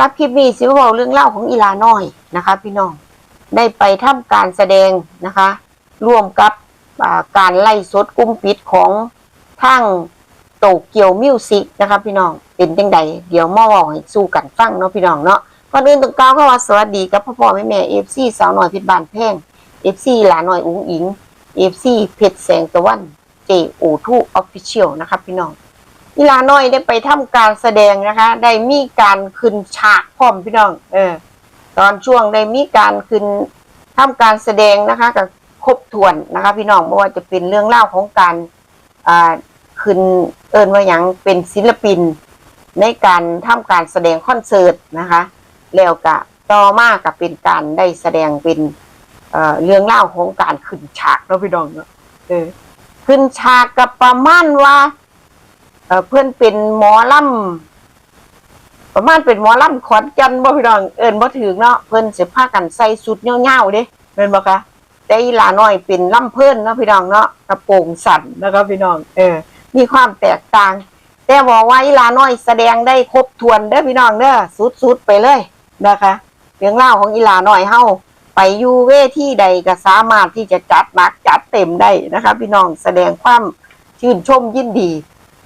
รับคลิปนี้สิว่าเรื่องเล่าของอีลาน้อยนะคะ พี่น้องได้ไปทำการแสดงนะคะ ร่วมกับการไล่สดกุ้มปิดของทางโตเกียวมิวสิกนะคะพี่น้องเป็นจังใดเดี๋ยวมาเว่าให้สู้กันฟังเนาะพี่น้องเนาะก่อนอื่นต้องกล่าวคำว่าสวัสดีกับพ่อพ่อแม่แม่เอฟซีสาวหน่อยพิษบานแพงเอฟซีหลาหน่อยอุ้งอิงเอฟซีเพชรแสงตะวันเจโอทูออฟฟิเชียลนะคะพี่น้อง อีลาน้อยได้ไปทำการแสดงนะคะ ได้มีการขึ้นฉากพร้อมพี่น้อง เออ ตอนช่วงได้มีการขึ้นทำการแสดงนะคะกับครบถ้วนนะคะ พี่น้องไม่ว่าจะเป็นเรื่องเล่าของการอ่าขึ้นเอินว่าอย่างเป็นศิลปิน ในการทำการแสดงคอนเสิร์ตนะคะ แล้วก็ต่อมากับเป็นการได้แสดงเป็นเอ่อเรื่องเล่าของการขึ้นฉากเนาะพี่น้องเนาะเออขึ้นฉากกับประมาณว่า เออเพื่อนเป็นหมอลำประมาณเป็นหมอลำขอนจันทน์บ่พี่น้องเอิ้นบ่ถึงเนาะเพิ่อนสิพากันใส่สุดยาวๆเด้แม่นบ่คะแต่อีหลาน้อยเป็นลำเพิ่อนเนาะพี่น้องเนาะกระโปรงสั้นนะครับพี่น้อง เออ มีความแตกต่าง แต่บอกว่าอีหลาน้อยแสดงได้ครบถ้วนเด้อพี่น้องเด้อสุดๆไปเลยนะคะเรื่องเล่าของอีหลาน้อยเฮาไปอยู่เวที่ใดก็สามารถที่จะจัดหนักจัดเต็มได้นะคะพี่น้องแสดงความชื่นชมยินดี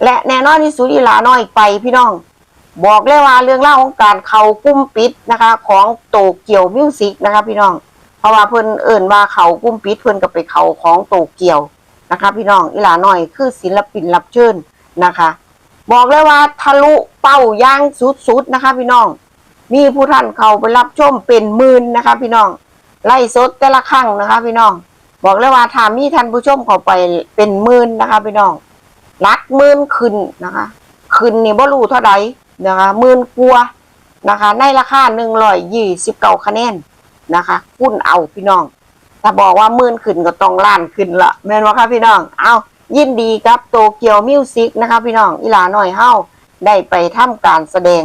และแน่นอนที่สุดอีลาน้อยไปพี่น้อง บอกเลยว่าเรื่องเล่าของการเขากุ้มปิดนะคะ ของโตเกียวมิวสิกนะคะ พี่น้อง เพราะว่าเพิ่นเอิ่นว่าเขากุ้มปิดเพิ่นก็ไปเขาของโตเกียวนะคะ พี่น้องอีหลาน้อยคือศิลปินรับเชิญนะคะ บอกเลยว่าทะลุเป้าย่างสุดๆนะคะ พี่น้อง มีผู้ท่านเขาไปรับชมเป็นหมื่นนะคะ พี่น้องไล่สดแต่ละครั้งนะคะ พี่น้อง บอกเลยว่าถามีท่านผู้ชมเขาไปเป็นหมื่นนะคะ พี่น้อง ลักมื่นขึ้นนะคะขึ้นนี่บ่รู้เท่าใดนะคะมื่นกว่านะคะ ในราคาหนึ่งร้อยยี่สิบเก้าคะแนนนะคะคุ้นเอาพี่น้อง ถ้าบอกว่ามื่นขึ้นก็ต้องล้านขึ้นละแม่นว่าคะพี่น้อง เอายินดีกับโตเกียวมิวสิกนะคะ พี่น้องอีหลาหน่อยเฮาได้ไปทำการแสดง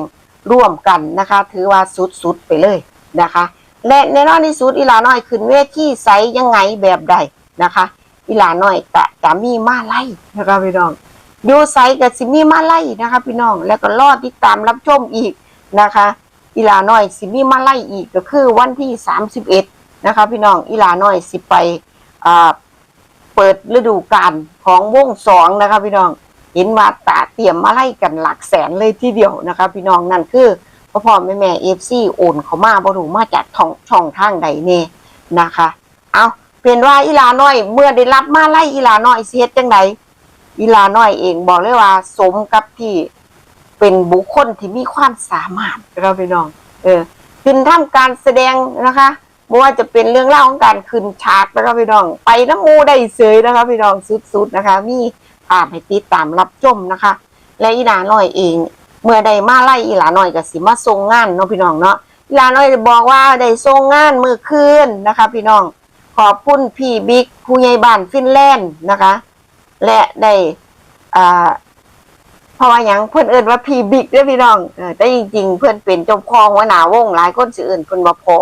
ร่วมกันนะคะ ถือว่าสุดๆไปเลยนะคะ และในนอนที่สุดอีหลาน้อยขึ้นเวทีไซส์ยังไงแบบใดนะคะ อีหลาน้อยกะจะมีมาไล่นะคะพี่น้อง อยู่ไซกับสิมี่มาไล่นะคะ พี่น้องแล้วก็รอติดตามรับชมอีกนะคะอีลาน้อยสิมีมาไล่อีกก็คือวันที่สามสิบเอ็ดนะคะ พี่น้องอีลาน้อยสิไปอ่าเปิดฤดูกาลของวงสองนะคะ พี่น้องเห็นว่าตาเตรียมมาไล่กันหลักแสนเลยทีเดียวนะคะ พี่น้องนั่นคือพ่อพ่อแม่แม่เอฟซีโอนเขามาบรูมาจากช่องช่องทางใดเน่นะคะ เอาเป็นว่าอีลาน้อยเมื่อได้รับมาไล่อีลาน้อยเสียจังได อีหลาน้อยเองบอกเลยว่า สมกับที่เป็นบุคคลที่มีความสามารถนะครับพี่น้อง เออขึ้นทำการแสดงนะคะไม่ว่าจะเป็นเรื่องเล่าวของการขึ้นฉากนะครับพี่น้อง ไปน้ำมูได้เสยนะคะพี่น้องสุดๆนะคะ มีภาพให้ติดตามรับชมนะคะ และอีหลาน้อยเอง เมื่อได้มาไล่อีหลาน้อยก็สิมาส่งงานเนาะพี่น้องเนาะอีหลาน้อยบอกว่าได้ส่งงานมือคืนนะคะ พี่น้องขอบคุณพี่บิ๊กผู้ใหญ่บ้านฟินแลนด์นะคะ และได้อ่าเพราะว่าหยังเพื่อนเอิ้นว่าพี่บิ๊กเด้อพี่น้องเออแต่จริง ๆ เพื่อนเป็นเจ้าพ่อหัวหน้าวงหลายคนสิเอิ้นเพิ่นว่าพ่อ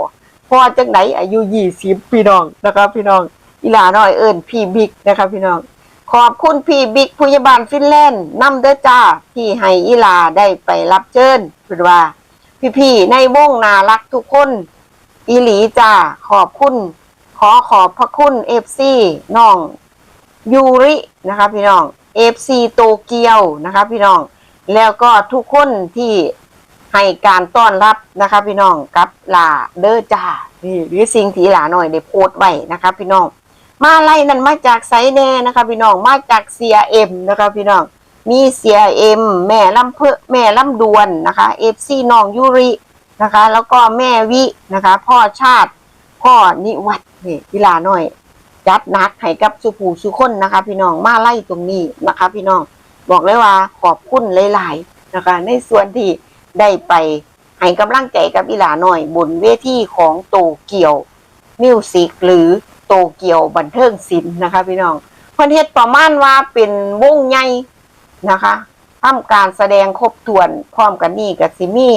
พ่อจังไดอายุยี่สิบพี่น้องนะครับพี่น้องอีหลาน้อยเอิ้นพี่บิ๊กนะครับพี่น้อง ขอบคุณพี่บิ๊กผู้ใหญ่บ้านฟินแลนด์นำเด้อจ้าที่ให้อีหลาได้ไปรับเชิญเพิ่นว่า พี่ๆในวงน่ารักทุกคนอีหลีจ้าขอบคุณ ขอขอบพระคุณเอฟซีน้อง ยูรินะคะพี่น้องเอฟซีโตเกียวนะคะพี่น้องแล้วก็ทุกคนที่ให้การต้อนรับนะคะพี่น้องกับลาเดอร์จ้าหรือสิ่งที่หลาหน่อยได้โพสต์ไว้นะคะพี่น้อง มาไล่นั่นมาจากไซแน่นะคะพี่น้องมาจากเซียเอ็มนะคะพี่น้องมีเซียเอ็มแม่ลำเพอแม่ลำดวนนะคะเอฟซีน้องยูรินะคะ แล้วก็แม่วินะคะ พ่อชาติพ่อนิวัฒน์นี่กีฬาหน่อย จัดนักให้กับสุภูสุคนนะคะ พี่น้องมาไล่ตรงนี้นะคะ พี่น้องบอกเลยว่าขอบคุณหลายๆนะคะ ในส่วนที่ได้ไปให้กำลังใจกับอีหลาหน่อย บนเวทีของโตเกียวมิวสิกหรือโตเกียวบันเทิงศิลป์นะคะ พี่น้องเพิ่นเฮ็ดประมาณว่าเป็นวงใหญ่นะคะทำการแสดงครบถ้วนพร้อมกันนี่กับซิมี่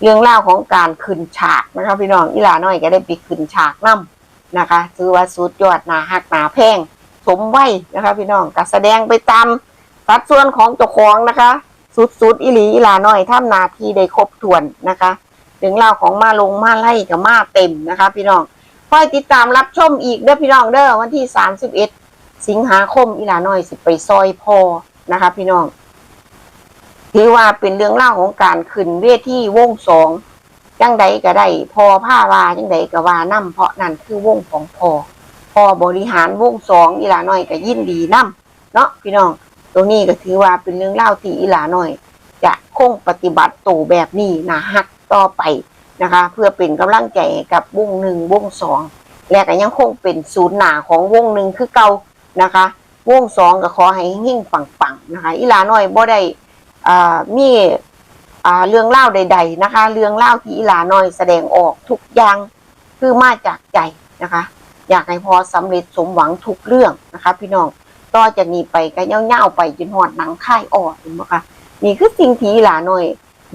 เรื่องเล่าของการขึ้นฉากนะคะพี่น้องอีหลาน้อยก็ได้ไปขึ้นฉากนํ นะคะถือว่าสุดยอดหนาหักหนาแพงสมไว้นะคะ พี่น้องก็แสดงไปตามสัดส่วนของเจ้าของนะคะ สุดๆอีหลีอีหลาน้อยทำหนาทีได้ครบถ้วนนะคะเรื่องราของมาลงมาไล่กับมาเต็มนะคะ พี่น้องคอยติดตามรับชมอีกเด้อพี่น้องเด้อวันที่ 31 สิงหาคมอีหลาน้อยสิไปซอยพอนะคะ พี่น้องถือว่าเป็นเรื่องเล่าของการขึ้นเวทีวงสอง จังใดก็ได้พอผ้าวาจังใดก็ว่านํเพราะนั่นคือวงของพอพอบริหารวงสองอีหลาน้อยก็ยินดีนํเนาะพี่น้องตรงนี้ก็ถือว่าเป็นเรื่องเล่าที่อีหลาน้อย จะคงปฏิบัติตัวแบบนี้นะฮักต่อไปนะคะ เพื่อเป็นกำลังใจกับวงหนึ่งวงสองและก็ยังคงเป็นศูนย์หนาของวงหนึ่งคือเก่านะคะวงสองก็ขอให้หิ่งปังๆนะคะอีหลาน้อยบ่ได้อ่ามี เรื่องเล่าใด ๆนะคะ เรื่องเล่าที่อีหลาน้อยแสดงออกทุกอย่างคือมาจากใจนะคะ อยากให้พอสำเร็จสมหวังทุกเรื่องนะคะ พี่น้องต่อจากนี้ไปก็เง่าๆไปจนหอดหนังค่ายออกเห็นไหมคะนี่คือสิ่งที่อีหลาหน่อย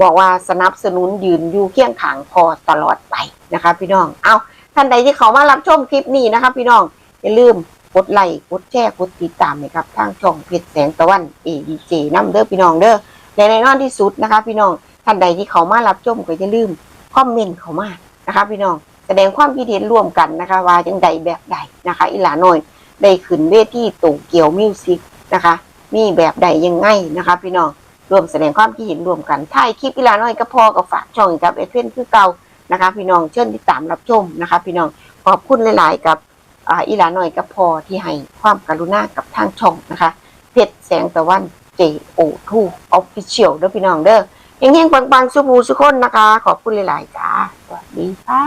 บอกว่าสนับสนุนยืนอยู่เคียงข้างพอตลอดไปนะคะ พี่น้องเอาท่านใดที่เขามารับชมคลิปนี้นะคะ พี่น้องอย่าลืมกดไลค์กดแชร์กดติดตามนะครับทางช่องเพจแสงตะวัน ADJ น้ำเด้อพี่น้องเด้อ และในนอนที่สุดนะคะ พี่น้องท่านใดที่เขามารับชมก็อย่าลืมคอมเมนต์เขามานะคะ พี่น้องแสดงความคิดเห็นร่วมกันนะคะ ว่าจังใดแบบใดนะคะ อีหลาหน่อยได้ขึ้นเวทีโตเกียวมิวสิกนะคะ มีแบบใดยังไงนะคะ พี่น้องรวมแสดงความคิดเห็นร่วมกันถ่ายคลิปอีลาน้อยก็พอกับฝากช่องกับเอเฟนคือเก่านะคะ พี่น้องเชิญติดตามรับชมนะคะ พี่น้องขอบคุณหลาย ๆ กับอ่าอีลาน้อยก็พอที่ให้ความกรุณากับทางช่องนะคะเพชรแสงตะวัน JO2 Official เด้อพี่น้องเด้อเฮงๆปังๆสุภูสุคนนะคะ ขอบคุณหลายๆจ้าสวัสดีค่ะ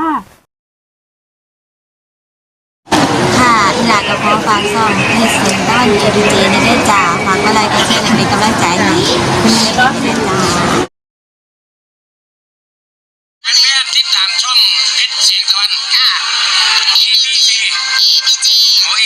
ค่ะอีหลากับพ่อฝากซ่องให้เสียงด้านเอดีเจในได้จ่าฝากอะไรก็เช่นเป็นกำลังใจให้คุณแม่ก็เป็นจ่าแฟนๆติดตามช่องเพชรเสียงตะวันค่ะ EBC โอ้ย